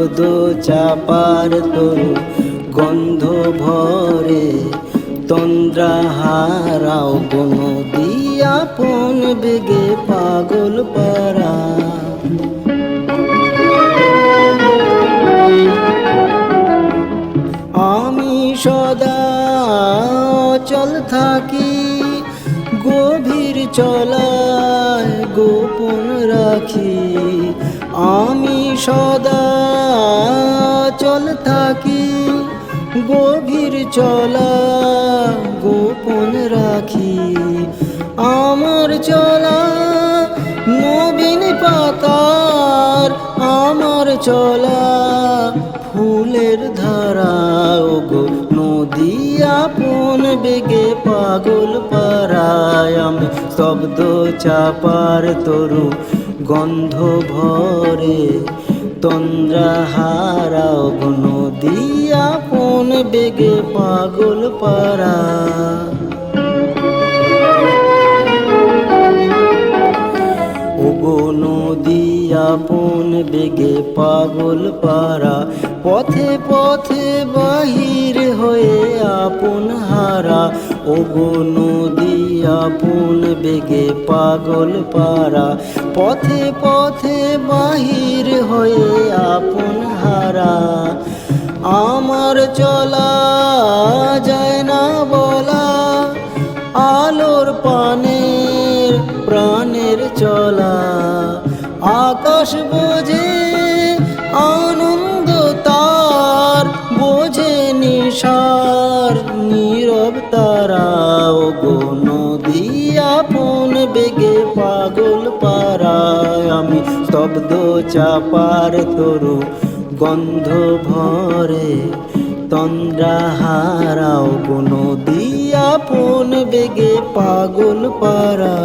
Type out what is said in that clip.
শব্দ চাপার তরু গন্ধ ভরে তন্দ্রা হারাও কোনো দিয়াপন বেগে পাগল পারা আমি সদা চল থাকি, গভীর চলায় গোপন রাখি। আমি সদা গভীর চলা গোপন রাখি। আমার চলা নবীন পাতার, আমার চলা ফুলের ধারা। গো নদী আপন বেগে পাগল পারায় আমি শব্দ চাপার তরু গন্ধ ভরে তন্দ্রা হারাও গো নদী বেগে পাগল পারা নদী আপন বেগে পাগল পারা পথে পথে বাহির হয়ে আপন হারা। ওগো নদী আপন বেগে পাগল পারা পথে পথে বাহির হয়ে আপন আমার চলা যায় না বলা, আলোর পানের, প্রাণের চলা। আকাশ বোঝে, আনন্দ তার, বোঝে নিশার, নীরব তারা। ও গো নদী আপন, বেগে পাগল পারায় আমি শব্দ চাপার তরু। গন্ধ ভরে তন্দ্রা হারাও কোনো দিয়া পন বেগে পাগল পারা